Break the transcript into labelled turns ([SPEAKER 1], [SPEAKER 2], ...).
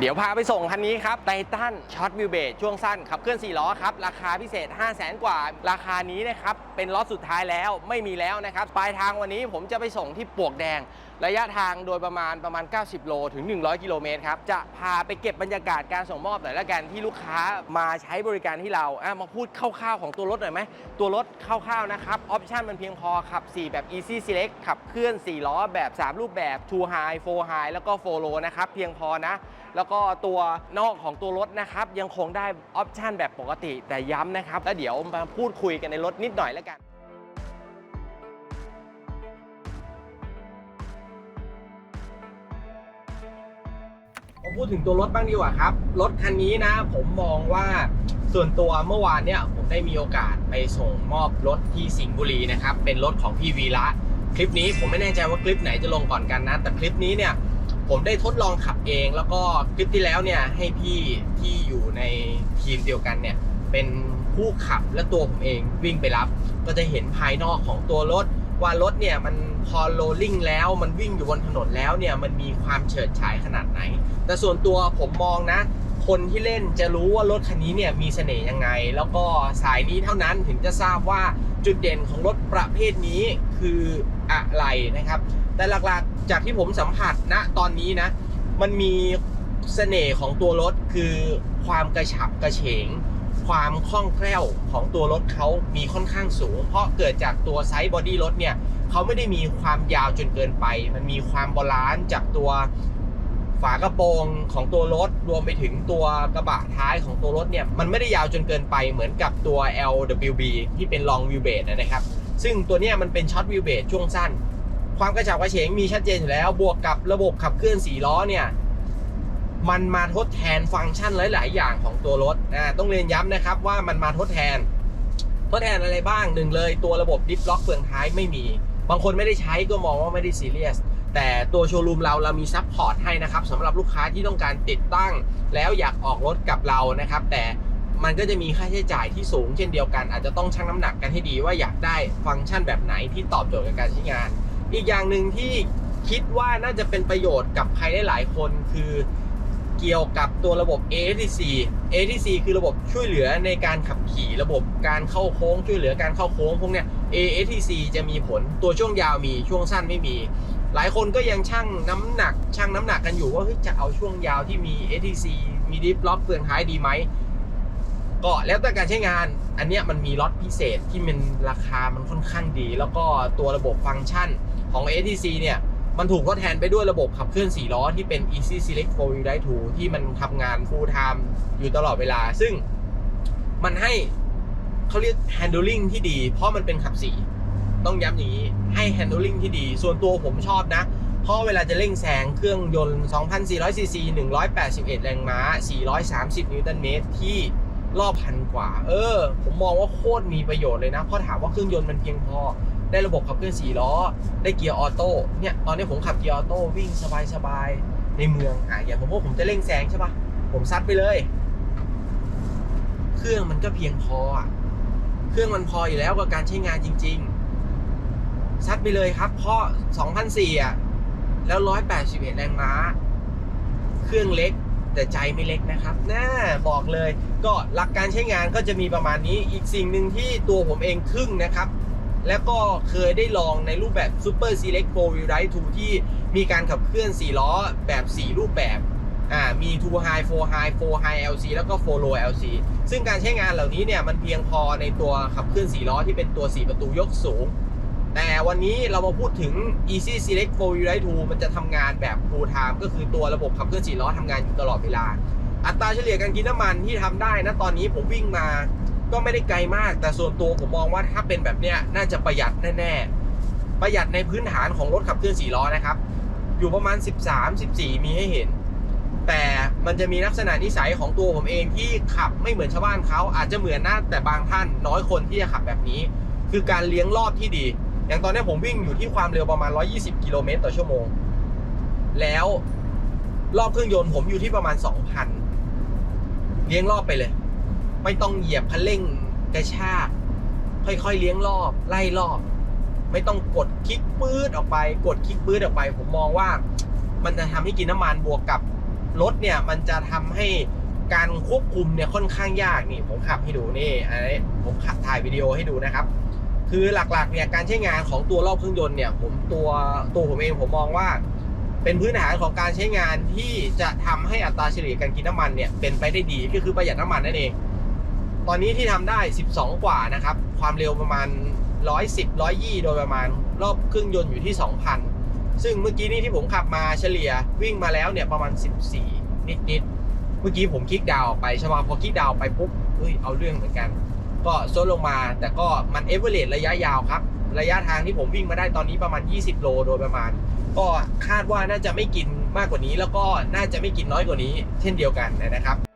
[SPEAKER 1] เดี๋ยวพาไปส่งคันนี้ครับไททันช็อตวิวเบสช่วงสั้นขับเคลื่อน 4 ล้อครับ ราคาพิเศษ 5 0 0แสนกว่า ราคานี้นะครับ เป็นล็อตสุดท้ายแล้วไม่มีแล้วนะครับ ปลายทางวันนี้ผมจะไปส่งที่ปวกแดง ระยะทางโดยประมาณประมาณ 90 โลถึง 100 กิโลเมตรครับ จะพาไปเก็บบรรยากาศการส่งมอบหน่อยละกันที่ลูกค้ามาใช้บริการที่เราอะมาพูดคร่าวๆของตัวรถหน่อยไหม ตัวรถคร่าวๆนะครับออปชันมันเพียงพอขับ 4 แบบ Easy Select ขับเคลื่อน 4 ล้อแบบ 3 รูปแบบ2 High 4 High แล้วก็4 Low นะครับ เพียงพอนะ แล้วก็ตัวนอกของตัวรถนะครับยังคงได้ออปชันแบบปกติแต่ย้ำนะครับแล้วเดี๋ยวมาพูดคุยกันในรถนิดหน่อยแล้วกัน มพูดถึงตัวรถบ้างดีกว่าครับ รถคันนี้นะผมมองว่าส่วนตัวเมื่อวานเนี่ยผมได้มีโอกาสไปส่งมอบรถที่สิงห์บุรีนะครับ เป็นรถของพี่วีระคลิปนี้ผมไม่แน่ใจว่าคลิปไหนจะลงก่อนกันนะ แต่คลิปนี้เนี่ยผมได้ทดลองขับเอง แล้วก็คลิปที่แล้วเนี่ยให้พี่ที่อยู่ในทีมเดียวกันเนี่ยเป็นผู้ขับและตัวผมเองวิ่งไปรับ ก็จะเห็นภายนอกของตัวรถ ว่ารถเนี่ยมันพอโรลลิ่งแล้วมันวิ่งอยู่บนถนนแล้วเนี่ยมันมีความเฉิดฉายขนาดไหน แต่ส่วนตัวผมมองนะ คนที่เล่นจะรู้ว่ารถคันนี้เนี่ยมีเสน่ห์ยังไง แล้วก็สายนี้เท่านั้นถึงจะทราบว่าจุดเด่นของรถประเภทนี้คืออะไรนะครับ แต่หลักๆจากที่ผมสัมผัสณตอนนี้นะ มันมีเสน่ห์ของตัวรถคือความกระฉับกระเฉง ความคล่องแคล่วของตัวรถเขามีค่อนข้างสูง เพราะเกิดจากตัวไซส์บอดี้รถเนี่ยเขาไม่ได้มีความยาวจนเกินไป มันมีความบาลานซ์จากตัวฝากระโปรงของตัวรถรวมไปถึงตัวกระบะท้ายของตัวรถเนี่ยมันไม่ได้ยาวจนเกินไปเหมือนกับตัว LWB ที่เป็น long wheelbase นะครับ ซึ่งตัวเนี้ยมันเป็น short wheelbase ช่วงสั้น ความกระฉับกระเฉงมีชัดเจนอยู่แล้วบวกกับระบบขับเคลื่อน4ล้อเนี่ย มันมาทดแทนฟังก์ชันหลาย ๆ อย่างของตัวรถนะต้องเรียนย้ำนะครับว่ามันมาทดแทน ทดแทนอะไรบ้างหนึ่งเลย ตัวระบบดิฟล็อกเฟืองท้ายไม่มี บางคนไม่ได้ใช้ก็มองว่าไม่ได้ซีเรียสแต่ตัวโชว์รูมเราเรามีซัพพอร์ตให้นะครับสำหรับลูกค้าที่ต้องการติดตั้ง แล้วอยากออกรถกับเรานะครับ แต่มันก็จะมีค่าใช้จ่ายที่สูงเช่นเดียวกัน อาจจะต้องชั่งน้ำหนักกันให้ดีว่าอยากได้ฟังก์ชันแบบไหนที่ตอบโจทย์กับการใช้งาน อีกอย่างหนึ่งที่คิดว่าน่าจะเป็นประโยชน์กับใครได้หลายคน คือ เกี่ยวกับตัวระบบ ATC ATC คือระบบช่วยเหลือในการขับขี่ระบบการเข้าโค้งช่วยเหลือการเข้าโค้งพวกเนี้ย ATC จะมีผลตัวช่วงยาวมีช่วงสั้นไม่มี หลายคนก็ยังชั่งน้ำหนักชั่งน้ำหนักกันอยู่ว่าจะเอาช่วงยาวที่มี ATC มีดิฟล็อกเฟืองท้ายดีไหมก็แล้วแต่การใช้งานอันเนี้ยมันมีล็อตพิเศษที่มันราคามันค่อนข้างดี แล้วก็ตัวระบบฟังก์ชันของ ATC เนี่ย มันถูกทดแทนไปด้วยระบบขับเคลื่อน 4 ล้อที่เป็น Easy Select 4 Wheel Drive 2ที่มันทำงาน full time อยู่ตลอดเวลา ซึ่งมันให้เขาเรียก handling ที่ดี เพราะมันเป็นขับ4ต้องย้ำอย่างนี้ ให้ handling ที่ดี ส่วนตัวผมชอบนะ เพราะเวลาจะเร่งแซงเครื่องยนต์ 2,400 ซีซี 181 แรงม้า 430 นิวตันเมตรที่รอบพันกว่า เออ ผมมองว่าโคตรมีประโยชน์เลยนะ เพราะถามว่าเครื่องยนต์มันเพียงพอ ได้ระบบขับเคลื่อน4ล้อ ได้เกียร์ออโต้เนี่ยตอนนี้ผมขับเกียร์ออโต้วิ่งสบายๆในเมืองอะอย่างผมว่าผมจะเร่งแซงใช่ปะผมซัดไปเลย เครื่องมันก็เพียงพออะเครื่องมันพออยู่แล้วกับการใช้งานจริง ๆ ซัดไปเลยครับ เพราะ2,004อะแล้ว 181 แรงม้า เครื่องเล็กแต่ใจไม่เล็กนะครับน่าบอกเลย ก็หลักการใช้งานก็จะมีประมาณนี้ อีกสิ่งหนึ่งที่ตัวผมเองทึ่งนะครับ แล้วก็เคยได้ลองในรูปแบบ Super Select 4 Wheel Drive 2 ที่มีการขับเคลื่อน 4 ล้อแบบ 4 รูปแบบอ่ามี 2 High 4 High 4 High LC แล้วก็4 Low LC ซึ่งการใช้งานเหล่านี้เนี่ยมันเพียงพอในตัวขับเคลื่อน 4 ล้อที่เป็นตัว 4 ประตูยกสูง แต่วันนี้เรามาพูดถึง Easy Select 4 Wheel Drive 2 มันจะทำงานแบบ full time ก็คือตัวระบบขับเคลื่อน 4 ล้อทำงานอยู่ตลอดเวลา อัตราเฉลี่ยการกินน้ำมันที่ทำได้นะตอนนี้ผมวิ่งมา ก็ไม่ได้ไกลมาก แต่ส่วนตัวผมมองว่าถ้าเป็นแบบเนี้ยน่าจะประหยัดแน่ๆ ประหยัดในพื้นฐานของรถขับเคลื่อน4ล้อนะครับ อยู่ประมาณ 13 14 มีให้เห็น แต่มันจะมีลักษณะนิสัยของตัวผมเองที่ขับไม่เหมือนชาวบ้านเขาอาจจะเหมือนนะแต่บางท่านน้อยคนที่จะขับแบบนี้ คือการเลี้ยงรอบที่ดี อย่างตอนนี้ผมวิ่งอยู่ที่ความเร็วประมาณ 120 กิโลเมตรต่อชั่วโมง แล้วรอบเครื่องยนต์ผมอยู่ที่ประมาณ 2,000 เลี้ยงรอบไปเลย ไม่ต้องเหยียบคันเร่งกระชาก ค่อยๆเลี้ยงรอบ ไล่รอบ ไม่ต้องกดคลิกปื๊ดออกไป กดคลิกปื๊ดออกไป ผมมองว่า มันจะทำให้กินน้ำมันบวกกับรถเนี่ย มันจะทำให้การควบคุมเนี่ยค่อนข้างยากนี่ผมขับให้ดูนี่อันนี้ผมขับถ่ายวิดีโอให้ดูนะครับ คือหลักๆเนี่ยการใช้งานของตัวรอบเครื่องยนต์เนี่ย ผมตัวตัวผมเองผมมองว่า เป็นพื้นฐานของการใช้งานที่จะทำให้อัตราเฉลี่ยการกินน้ำมันเนี่ยเป็นไปได้ดีก็คือประหยัดน้ำมันนั่นเอง ตอนนี้ที่ทำได้ 12 กว่านะครับ ความเร็วประมาณ 110 120 โดยประมาณ รอบเครื่องยนต์อยู่ที่ 2,000 ซึ่งเมื่อกี้นี้ที่ผมขับมาเฉลี่ยวิ่งมาแล้วเนี่ยประมาณ 14 นิดๆ เมื่อกี้ผมคลิกดาวออกไปใช่ป่ะพอคลิกดาวไปปุ๊บเฮ้ยเอาเรื่องเหมือนกัน ก็โซดลงมาแต่ก็มันเอเวอร์เรระยะยาวครับ ระยะทางที่ผมวิ่งมาได้ตอนนี้ประมาณ 20 โลโดยประมาณ ก็คาดว่าน่าจะไม่กินมากกว่านี้ แล้วก็น่าจะไม่กินน้อยกว่านี้ เช่นเดียวกันนะครับ